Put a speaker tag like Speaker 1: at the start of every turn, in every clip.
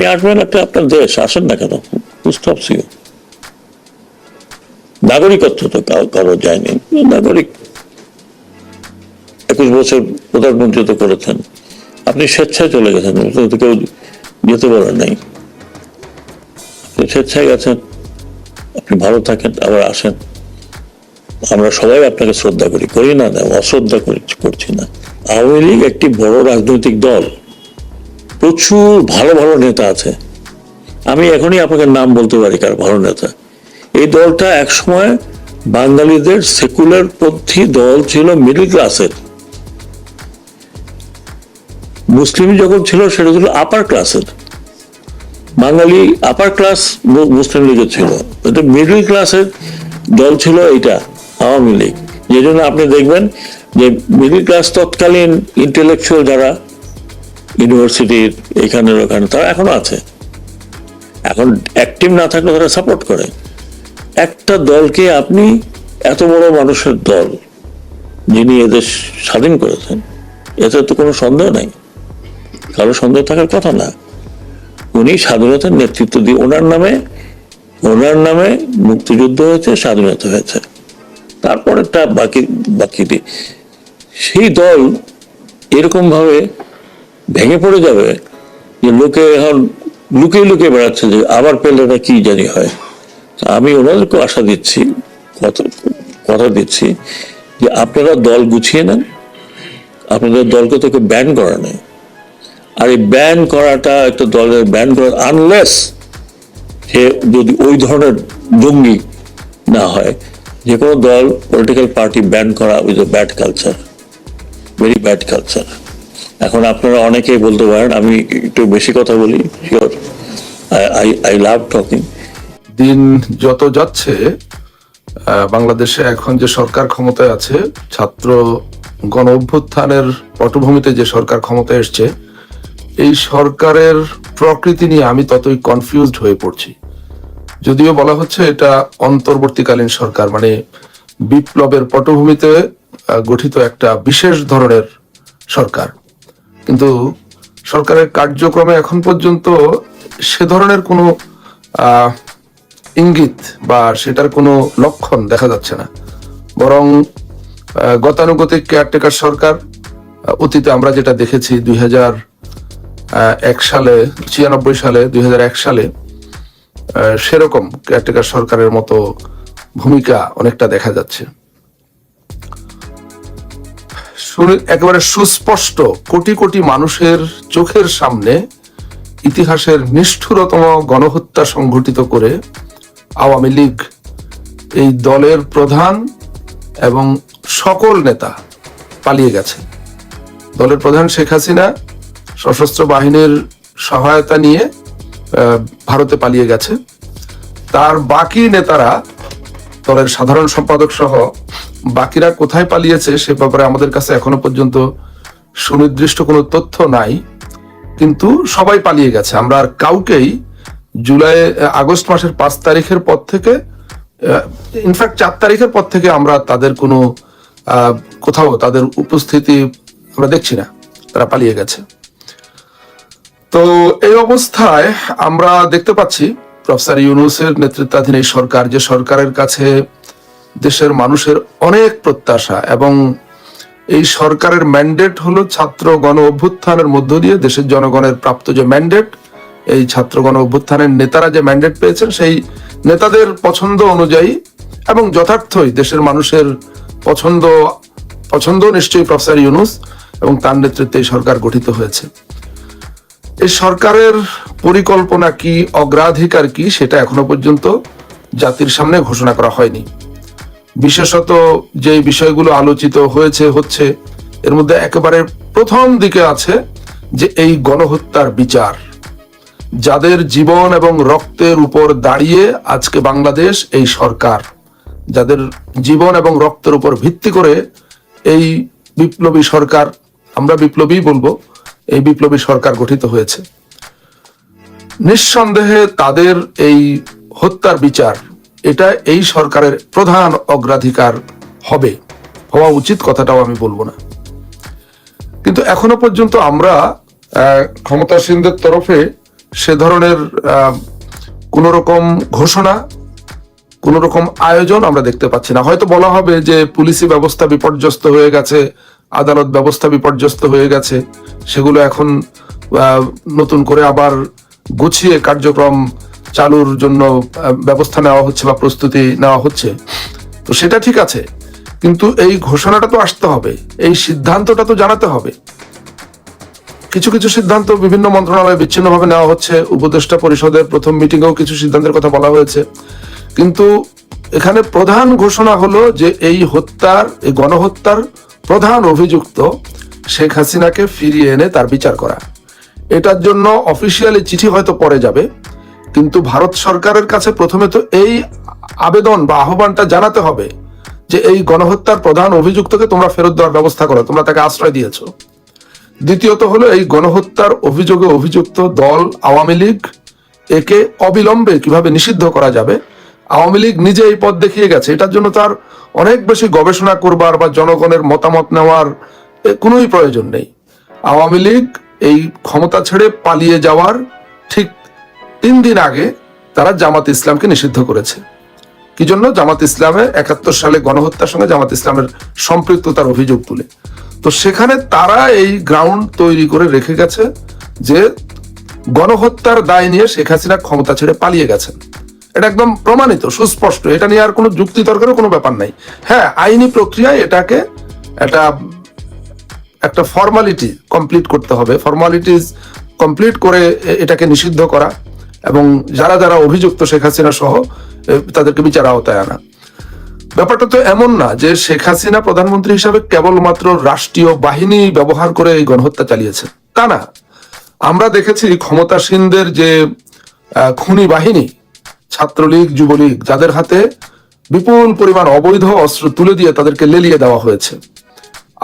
Speaker 1: আপনি আসবেন একটা আপনার দেশ, আসেন না কেন? ইউ নাগরিকত্ব তো কারো- যায়নি। নাগরিক একুশ বছর প্রধানমন্ত্রী তো করেছেন। আপনি স্বেচ্ছায় চলে গেছেন। কেউ যেতে বলেন নাই। আপনি স্বেচ্ছায় গেছেন, আপনি ভালো থাকেন, আবার আসেন। আমরা সবাই আপনাকে শ্রদ্ধা করি। করি না, অশ্রদ্ধা করি করছি না। আওয়ামী লীগ একটি বড় রাজনৈতিক দল। প্রচুর ভালো ভালো নেতা আছে। আমি এখনই আপনাকে নাম বলতে পারি কার ভালো নেতা। এই দলটা একসময় বাঙালিদের সেকুলার পন্থী দল ছিল মিডল ক্লাসের। মুসলিম যখন ছিল, সেটা ছিল আপার ক্লাসের বাঙালি আপার ক্লাস মুসলিম লীগের ছিল। কিন্তু মিডল ক্লাসের দল ছিল এইটা, আওয়ামী লীগ। যে জন্য আপনি দেখবেন যে মিডল ক্লাস তৎকালীন ইন্টেলেকচুয়াল যারা ইউনিভার্সিটির এখানে ওখানে, তারা এখনও আছে। এখন অ্যাক্টিভ না থাকলে তারা সাপোর্ট করে। একটা দলকে আপনি এত বড় মানুষের দল যিনি এদের স্বাধীন করেছেন, এতে তো কোনো সন্দেহ নাই। কারও সন্দেহ থাকার কথা না। উনি স্বাধীনতার নেতৃত্ব দিয়ে ওনার নামে ওনার নামে মুক্তিযুদ্ধ হয়েছে, স্বাধীনতা হয়েছে। তারপরেরটা বাকি বাকিটি সেই দল এরকম ভাবে ভেঙে পড়ে যাবে। যে লোকে এখন লুকিয়ে লুকিয়ে বেড়াচ্ছে যে আবার পেলে না কি জানি হয়। আমি ওনাদেরকে আশা দিচ্ছি, কথা কথা দিচ্ছি যে আপনারা দল গুছিয়ে নেন, আপনাদের দলকে তো ব্যান করা নেই। আর এই ব্যান করাটা একটা দলের ব্যান করা আনলেস সে যদি ওই ধরনের জঙ্গি না হয়, যে কোনো দল পলিটিক্যাল পার্টি ব্যান করা with a bad culture very bad culture এখন আপনারা অনেকেই বলতে পারেন, আমি একটু বেশি কথা বলি sure I I love talking
Speaker 2: দিন যত যাচ্ছে বাংলাদেশে এখন যে সরকার ক্ষমতায় আছে, ছাত্র গণ অভ্যুত্থানের পটভূমিতে যে সরকার ক্ষমতায় এসছে, এই সরকারের প্রকৃতি নিয়ে আমি ততই কনফিউজড হয়ে পড়ছি। যদিও বলা হচ্ছে এটা অন্তর্বর্তীকালীন সরকার মানে বিপ্লবের পটভূমিতে গঠিত একটা বিশেষ ধরনের সরকার। কিন্তু সরকারের কার্যক্রমে এখন পর্যন্ত সে ধরনের কোনো ইঙ্গিত বা সেটার কোনো লক্ষণ দেখা যাচ্ছে না। বরং গতানুগতিক কেয়ারটেকার সরকার অতীতে আমরা যেটা দেখেছি দুই এক সালে, ছিয়ানব্বই সালে, দুই এক সালে সেরকম কেয়ারটেকার সরকারের মতো ভূমিকা অনেকটা দেখা যাচ্ছে। একেবারে সুস্পষ্ট কোটি কোটি মানুষের চোখের সামনে ইতিহাসের নিষ্ঠুরতম গণহত্যা সংঘটিত করে আওয়ামী লীগ এই দলের প্রধান এবং সকল নেতা পালিয়ে গেছে। দলের প্রধান শেখ হাসিনা সশস্ত্র বাহিনীর সহায়তা নিয়ে ভারতে পালিয়ে গেছে। তার বাকি নেতারা দলের সাধারণ সম্পাদক সহ বাকিরা কোথায় পালিয়েছে সে ব্যাপারে আমাদের কাছে এখনও পর্যন্ত সুনির্দিষ্ট কোনো তথ্য নাই। কিন্তু সবাই পালিয়ে গেছে। আমরা আর কাউকেই জুলাই, আগস্ট মাসের পাঁচ তারিখের পর থেকে ইনফ্যাক্ট চার তারিখের পর থেকে আমরা তাদের কোনো কোথাও তাদের উপস্থিতি আমরা দেখছি না। তারা পালিয়ে গেছে। তো এই অবস্থায় আমরা দেখতে পাচ্ছি প্রফেসর ইউনুসের নেতৃত্বাধীন এই সরকার যে সরকারের কাছে দেশের মানুষের অনেক প্রত্যাশা এবং এই সরকারের ম্যান্ডেট হলো ছাত্র গণ অভ্যুত্থানের মধ্য দিয়ে দেশের জনগণের প্রাপ্ত যে ম্যান্ডেট এই ছাত্র গণ অভ্যুত্থানের নেতারা যে ম্যান্ডেট পেয়েছেন সেই নেতাদের পছন্দ অনুযায়ী এবং যথার্থই দেশের মানুষের পছন্দ পছন্দ নিশ্চয়ই প্রফেসর ইউনুস এবং তার নেতৃত্বে সরকার গঠিত হয়েছে। সরকারের পরিকল্পনা কি, অগ্রাধিকার কি, সেটা এখনও পর্যন্ত জাতির সামনে ঘোষণা করা হয়নি। বিশেষত যে বিষয়গুলো আলোচিত হয়েছে, হচ্ছে, এর মধ্যে একেবারে প্রথম দিকে আছে যে এই গণহত্যার বিচার। যাদের জীবন এবং রক্তের উপর দাঁড়িয়ে আজকে বাংলাদেশ এই সরকার, যাদের জীবন এবং রক্তের উপর ভিত্তি করে এই বিপ্লবী সরকার, আমরা বিপ্লবী বলব এই বিপ্লবী সরকার গঠিত হয়েছে। নিঃসন্দেহে তাদের এই হত্যার বিচার, এটা এই সরকারের প্রধান অগ্রাধিকার হবে, হওয়া উচিত কথাটাও আমি বলব না। কিন্তু এখনও পর্যন্ত আমরা ক্ষমতাসীনদের তরফে সে ধরনের কোন রকম ঘোষণা কোন রকম আয়োজন আমরা দেখতে পাচ্ছি না। হয়তো বলা হবে যে পুলিশি ব্যবস্থা বিপর্যস্ত হয়ে গেছে আদালত ব্যবস্থা বিপর্যস্ত হয়ে গেছে। সেগুলো এখন নতুন করে আবার গুছিয়ে কার্যক্রম চালুর জন্য ব্যবস্থা নেওয়া হচ্ছে বা প্রস্তুতি নেওয়া হচ্ছে। তো সেটা ঠিক আছে, কিন্তু এই ঘোষণাটা তো আসতে হবে, এই সিদ্ধান্তটা তো জানাতে হবে। কিছু কিছু সিদ্ধান্ত বিভিন্ন মন্ত্রণালয়ে বিচ্ছিন্নভাবে নেওয়া হচ্ছে, উপদেষ্টা পরিষদের প্রথম মিটিংয়েও কিছু সিদ্ধান্তের কথা বলা হয়েছে। কিন্তু এখানে প্রধান ঘোষণা হলো যে এই হত্যার, এই গণহত্যার প্রধান অভিযুক্ত শেখ হাসিনাকে ফিরিয়ে এনে তার বিচার করা। এটার জন্য অফিসিয়ালি চিঠি হয়তো পরে যাবে, কিন্তু ভারত সরকারের কাছে প্রথমে তো এই আবেদন বা আহ্বানটা জানাতে হবে যে এই গণহত্যার প্রধান অভিযুক্তকে তোমরা ফেরত দেওয়ার ব্যবস্থা করো, তোমরা তাকে আশ্রয় দিয়েছ। দ্বিতীয়ত হলো এই গণহত্যার অভিযোগে অভিযুক্ত দল আওয়ামী লীগ একে অবিলম্বে কীভাবে নিষিদ্ধ করা যাবে, আওয়ামী লীগ নিজে এই পথ দেখিয়ে গেছে। এটার জন্য তার অনেক বেশি গবেষণা করবার বা জনগণের মতামত নেওয়ার কোনোই প্রয়োজন নেই। আওয়ামী লীগ এই ক্ষমতা ছেড়ে পালিয়ে যাওয়ার ঠিক তিন দিন আগে তারা জামাত ইসলামকে নিষিদ্ধ করেছে। কি জন্য? জামাত ইসলামে একাত্তর সালে গণহত্যার সঙ্গে জামাত ইসলামের সম্পৃক্ততার অভিযোগ তুলে। তো সেখানে তারা এই গ্রাউন্ড তৈরি করে রেখে গেছে যে গণহত্যার দায় নিয়ে শেখ হাসিনা ক্ষমতা ছেড়ে পালিয়ে গেছেন। এটা একদম প্রমাণিত, সুস্পষ্ট। এটা নিয়ে আর কোনো যুক্তি তর্কেরও কোনো ব্যাপার নাই। হ্যাঁ আইনি প্রক্রিয়ায় এটাকে একটা একটা ফর্মালিটি কমপ্লিট করতে হবে। ফর্মালিটিস কমপ্লিট করে এটাকে নিষিদ্ধ করা এবং যারা যারা অভিযুক্ত শেখ হাসিনা সহ তাদেরকে বিচার আওতায় আনা। ব্যাপারটা তো এমন না যে শেখ হাসিনা প্রধানমন্ত্রী হিসাবে কেবলমাত্র রাষ্ট্রীয় বাহিনী ব্যবহার করে এই গণহত্যা চালিয়েছে। তা না। আমরা দেখেছি ক্ষমতাসীনদের যে খুনি বাহিনী ছাত্রলীগ, যুবলীগ যাদের হাতে বিপুল পরিমাণ অবৈধ অস্ত্র তুলে দিয়ে তাদেরকে লেলিয়ে দেওয়া হয়েছে।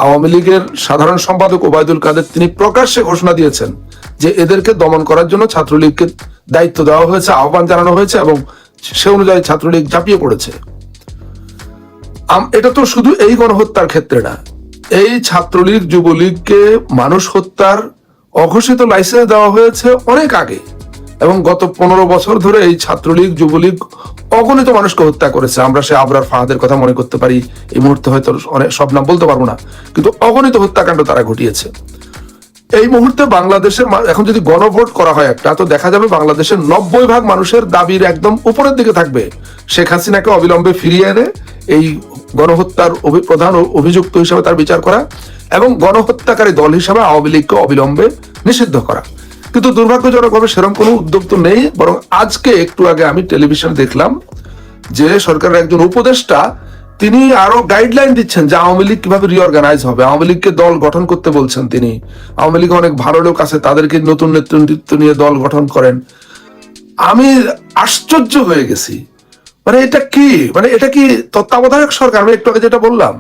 Speaker 2: আওয়ামী লীগের সাধারণ সম্পাদক ওবায়দুল কাদের তিনি প্রকাশ্যে ঘোষণা দিয়েছেন যে এদেরকে দমন করার জন্য ছাত্রলীগকে দায়িত্ব দেওয়া হয়েছে, আহ্বান জানানো হয়েছে এবং সে অনুযায়ী ছাত্রলীগ ঝাঁপিয়ে পড়েছে। এটা তো শুধু এই গণহত্যার ক্ষেত্রে না। এই ছাত্রলীগ, যুবলীগকে মানুষ হত্যার অঘোষিত লাইসেন্স দেওয়া হয়েছে অনেক আগে। এবং গত পনেরো বছর ধরে এই ছাত্রলীগ, যুবলীগ অগণিত মানুষকে হত্যা করেছে। আমরা সে আবরার ফাহাদের কথা মনে করতে পারি। এই মুহূর্তে হয়তো অনেক সব নাম বলতে পারব না। কিন্তু অগণিত হত্যাকাণ্ড তারা ঘটিয়েছে। এই মুহূর্তে বাংলাদেশের এখন যদি গণভোট করা হয় একটা, তো দেখা যাবে বাংলাদেশের নব্বই ভাগ মানুষের দাবির একদম উপরের দিকে থাকবে। শেখ হাসিনাকে অবিলম্বে ফিরিয়ে এনে এই গণহত্যার প্রধান অভিযুক্ত হিসাবে তার বিচার করা এবং গণহত্যাকারী দল হিসাবে আওয়ামী লীগকে অবিলম্বে নিষিদ্ধ করা। কিন্তু দুর্ভাগ্যজনকভাবে সেরকম কোনো উদ্যোগ তো নেই, বরং আজকে একটু আগে আমি টেলিভিশনে দেখলাম যে সরকারের একজন উপদেষ্টা তিনি আরও গাইডলাইন দিচ্ছেন যে আওয়ামী লীগ কীভাবে রিঅর্গানাইজ হবে। আওয়ামী লীগকে দল গঠন করতে বলছেন তিনি। আওয়ামী লীগে অনেক ভালো লোক আছে, তাদেরকে নতুন নেতৃত্ব নিয়ে দল গঠন করেন। আমি আশ্চর্য হয়ে গেছি। মানে এটা কি? মানে এটা কি তত্ত্বাবধায়ক সরকার? আমি একটু আগে যেটা বললাম,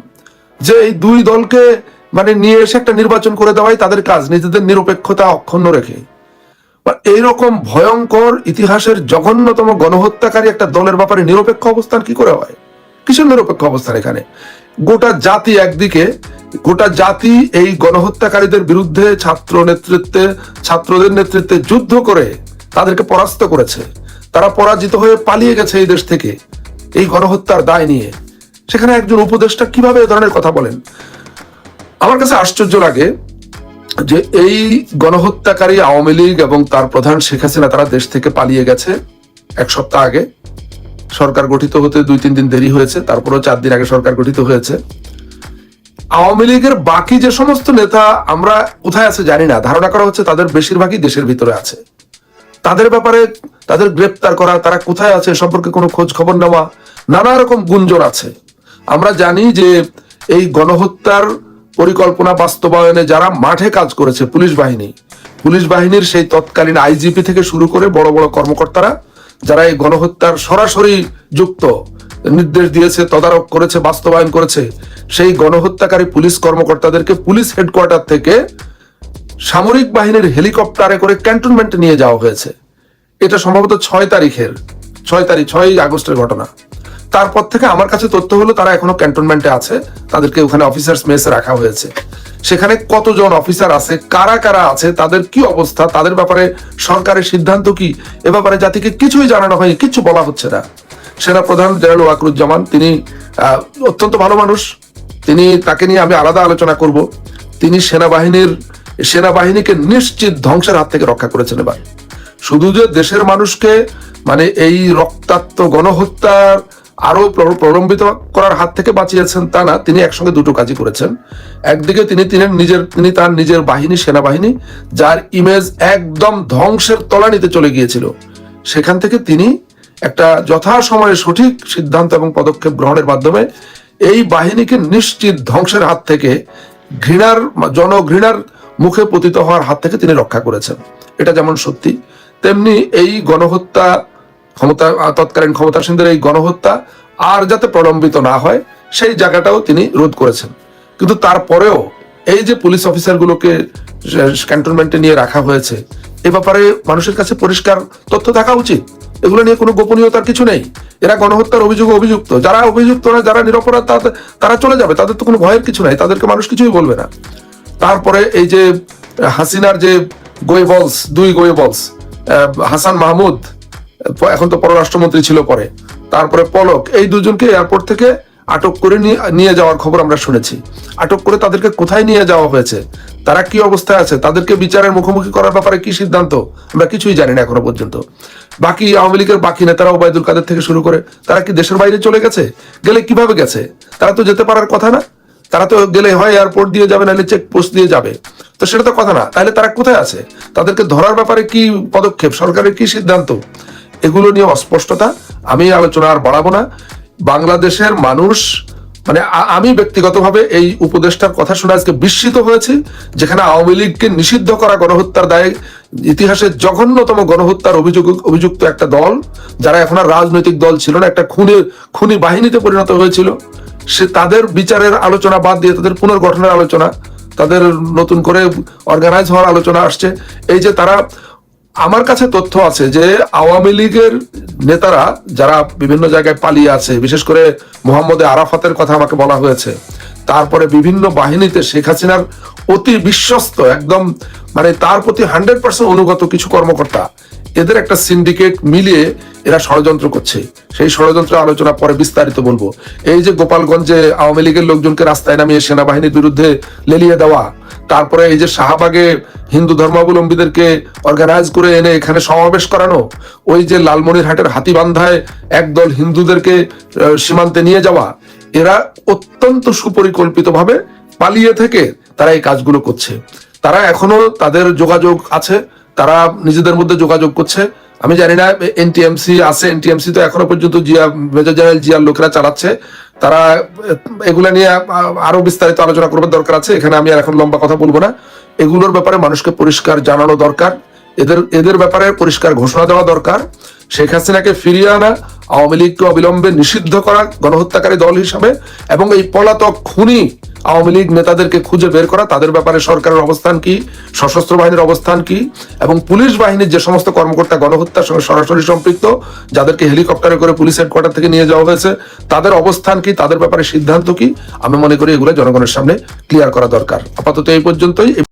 Speaker 2: যে এই দুই দলকে মানে নিয়ে এসে একটা নির্বাচন করে দেওয়াই তাদের কাজ, নিজেদের নিরপেক্ষতা অক্ষুণ্ণ রেখে। বা এইরকম ভয়ঙ্কর ইতিহাসের জঘন্যতম গণহত্যাকারী একটা দলের ব্যাপারে নিরপেক্ষ অবস্থান কি করে হয়? কিসের নিরপেক্ষ অবস্থান এখানে? গোটা জাতি একদিকে, গোটা জাতি এই গণহত্যাকারীদের বিরুদ্ধে ছাত্র নেতৃত্বে, ছাত্রদের নেতৃত্বে যুদ্ধ করে তাদেরকে পরাস্ত করেছে। তারা পরাজিত হয়ে পালিয়ে গেছে এই দেশ থেকে, এই গণহত্যার দায় নিয়ে। সেখানে একজন উপদেষ্টা কীভাবে এ ধরনের কথা বলেন? আমার কাছে আশ্চর্য লাগে যে এই গণহত্যাকারী আওয়ামী লীগ এবং তার প্রধান শেখ হাসিনা, তারা দেশ থেকে পালিয়ে গেছে এক সপ্তাহ আগে। সরকার গঠিত হতে দুই, তিন দিন দেরি হয়েছে, তারপরেও চার দিন আগে সরকার গঠিত হয়েছে। আওয়ামী লীগের বাকি যে সমস্ত নেতা, আমরা কোথায় আছে জানি না। ধারণা করা হচ্ছে তাদের বেশিরভাগই দেশের ভিতরে আছে। তাদের ব্যাপারে তাদের গ্রেপ্তার করা, তারা কোথায় আছে সম্পর্কে কোনো খোঁজ খবর নেওয়া, নানা রকম গুঞ্জন আছে। আমরা জানি যে এই গণহত্যার পরিকল্পনা বাস্তবায়নে যারা মাঠে কাজ করেছে, পুলিশ বাহিনী। পুলিশ বাহিনীর সেই তৎকালীন আইজিপি থেকে শুরু করে বড় বড় কর্মকর্তারা, যারা এই গণহত্যার সরাসরি যুক্ত, নির্দেশ দিয়েছে, তদারক করেছে, বাস্তবায়ন করেছে, সেই গণহত্যাকারী পুলিশ কর্মকর্তাদেরকে পুলিশ হেডকোয়ার্টার থেকে সামরিক বাহিনীর হেলিকপ্টারে করে ক্যান্টনমেন্টে নিয়ে যাওয়া হয়েছে। এটা সম্ভবত ছয় তারিখের, ছয় তারিখ ছয় আগস্টের ঘটনা। তারপর থেকে আমার কাছে তথ্য হলো তারা এখনও ক্যান্টনমেন্টে আছে। তাদেরকে ওখানে অফিসার্স মেসে রাখা হয়েছে। সেখানে কতজন অফিসার আছে, কারা কারা আছে, তাদের কি অবস্থা, তাদের ব্যাপারে সরকারের সিদ্ধান্ত কি, এ ব্যাপারে জাতিকে কিছুই জানানো হয়নি কিছু বলা হচ্ছে না। সেনা প্রধান জেনারেল ওয়াকরুজ্জামান, তিনি অত্যন্ত ভালো মানুষ। তিনি, তাকে নিয়ে আমি আলাদা আলোচনা করব। তিনি সেনাবাহিনীর, সেনাবাহিনীকে নিশ্চিত ধ্বংসের হাত থেকে রক্ষা করেছেন এবার। শুধু যে দেশের মানুষকে মানে এই রক্তাক্ত গণহত্যার আরও প্র- প্রলম্বিত করার হাত থেকে বাঁচিয়েছেন তা না, তিনি একসঙ্গে দুটো কাজই করেছেন। একদিকে তিনি তিনি নিজের তিনি তার নিজের বাহিনী, সেনাবাহিনী, যার ইমেজ একদম ধ্বংসের তলানিতে চলে গিয়েছিল। সেখান থেকে তিনি একটা যথাসময়ে সঠিক সিদ্ধান্ত এবং পদক্ষেপ গ্রহণের মাধ্যমে এই বাহিনীকে নিশ্চিত ধ্বংসের হাত থেকে ঘৃণার জনঘৃণার মুখে পতিত হওয়ার হাত থেকে তিনি রক্ষা করেছেন। এটা যেমন সত্যি, তেমনি এই গণহত্যা ক্ষমতা তৎকালীন ক্ষমতাসীনদের এই গণহত্যা আর যাতে প্রলম্বিত না হয়, সেই জায়গাটাও তিনি রোধ করেছেন। কিন্তু তারপরেও এই যে পুলিশ অফিসারগুলোকে ক্যান্টনমেন্টে নিয়ে রাখা হয়েছে, এ ব্যাপারে মানুষের কাছে পরিষ্কার তথ্য থাকা উচিত। এগুলো নিয়ে কোনো গোপনীয়তার কিছু নেই। এরা গণহত্যার অভিযোগ অভিযুক্ত। যারা অভিযুক্ত না, যারা নিরপরাধ তারা চলে যাবে। তাদের তো কোনো ভয়ের কিছু নাই। তাদেরকে মানুষ কিছুই বলবে না। তারপরে এই যে হাসিনার যে গোয়েবলস দুই গোয়েবলস হাসান মাহমুদ এখন তো পররাষ্ট্রমন্ত্রী ছিল পরে। তারপরে পলক, এই দুজনকে এয়ারপোর্ট থেকে আটক করে নিয়ে- যাওয়ার খবর আমরা শুনেছি। আটক করে তাদেরকে কোথায় নিয়ে যাওয়া হয়েছে? তারা কি অবস্থায় আছে? তাদেরকে বিচারের মুখোমুখি করার ব্যাপারে কি সিদ্ধান্ত? আমরা কিছুই জানি না এখনও পর্যন্ত। বাকি আওয়ামী লীগের বাকি নেতারা ওবায়দুল কাদের থেকে শুরু করে, তারা কি দেশের বাইরে চলে গেছে? গেলে কীভাবে গেছে? তারা তো যেতে পারার কথা না। তারা তো গেলে হয় এয়ারপোর্ট দিয়ে যাবে, নাহলে চেক পোস্ট দিয়ে যাবে। তো সেটা তো কথা না। তাহলে তারা কোথায় আছে? তাদেরকে ধরার ব্যাপারে কি পদক্ষেপ? সরকারের কি সিদ্ধান্ত? এগুলো নিয়ে অস্পষ্টতা, আমি আলোচনা আর বাড়াবো না। বাংলাদেশের মানুষ মানে আমি ব্যক্তিগতভাবে এই উপদেষ্টার কথা শুনে আজকে বিস্মিত হয়েছি, যেখানে আওয়ামী লীগকে নিষিদ্ধ করা গণহত্যার দায়ে ইতিহাসের জঘন্যতম গণহত্যার অভিযোগ, অভিযুক্ত একটা দল, যারা এখন আর রাজনৈতিক দল ছিল না, একটা খুনি খুনি বাহিনীতে পরিণত হয়েছিল, সে তাদের বিচারের আলোচনা বাদ দিয়ে, তাদের পুনর্গঠনের আলোচনা, তাদের নতুন করে অর্গানাইজ হওয়ার আলোচনা আসছে। এই যে তারা আমার কাছে তথ্য আছে যে আওয়ামী লীগের নেতারা যারা বিভিন্ন জায়গায় পালিয়ে আছে, বিশেষ করে মোহাম্মদ আরাফাতের কথা আমাকে বলা হয়েছে, তারপরে বিভিন্ন বাহিনীতে শেখ হাসিনার অতি বিশ্বস্ত, একদম মানে তার প্রতি হান্ড্রেড পার্সেন্ট অনুগত কিছু কর্মকর্তা এদের একটা সিন্ডিকেট মিলিয়ে এরা ষড়যন্ত্র করছে। সেই ষড়যন্ত্রের আলোচনা পরে বিস্তারিত বলব। এই যে গোপালগঞ্জে আওয়ামী লীগের লোকজনকে রাস্তায় নামিয়ে সেনাবাহিনীর বিরুদ্ধে লেলিয়ে দেওয়া, তারপরে এই যে শাহবাগে হিন্দু ধর্মাবলম্বীদেরকে অর্গানাইজ করে এনে এখানে সমাবেশ করানো, ওই যে লালমনিরহাটের হাতিবান্ধায় একদল হিন্দুদেরকে সীমান্তে নিয়ে যাওয়া, এরা অত্যন্ত সুপরিকল্পিতভাবে পালিয়ে থেকে তারা এই কাজগুলো করছে। তারা এখনও তাদের যোগাযোগ আছে তারা নিজেদের মধ্যে যোগাযোগ করছে। আমি জানি না, এনটিএমসি আছে, এনটিএমসি তো এখনও পর্যন্ত জিয়া, মেজর জেনারেল জিয়ার লোকেরা চালাচ্ছে। তারা, এগুলা নিয়ে আরও বিস্তারিত আলোচনা করবার দরকার আছে। এখানে আমি আর এখন লম্বা কথা বলব না। এগুলোর ব্যাপারে মানুষকে পরিষ্কার জানানো দরকার। এদের এদের ব্যাপারে পরিষ্কার ঘোষণা দেওয়া দরকার। শেখ হাসিনাকে ফিরিয়ে আনা, আওয়ামী লীগকে অবিলম্বে নিষিদ্ধ করা গণহত্যাকারী দল হিসাবে এবং এই পলাতক খুনি আওয়ামী লীগ নেতাদেরকে খুঁজে বের করা, তাদের ব্যাপারে সরকারের অবস্থান কি, সশস্ত্র বাহিনীর অবস্থান কি এবং পুলিশ বাহিনীর যে সমস্ত কর্মকর্তা গণহত্যার সঙ্গে সরাসরি সম্পৃক্ত, যাদেরকে হেলিকপ্টারে করে পুলিশ হেডকোয়ার্টার থেকে নিয়ে যাওয়া হয়েছে, তাদের অবস্থান কি, তাদের ব্যাপারে সিদ্ধান্ত কি, আমি মনে করি এগুলো জনগণের সামনে ক্লিয়ার করা দরকার। আপাতত এই পর্যন্তই।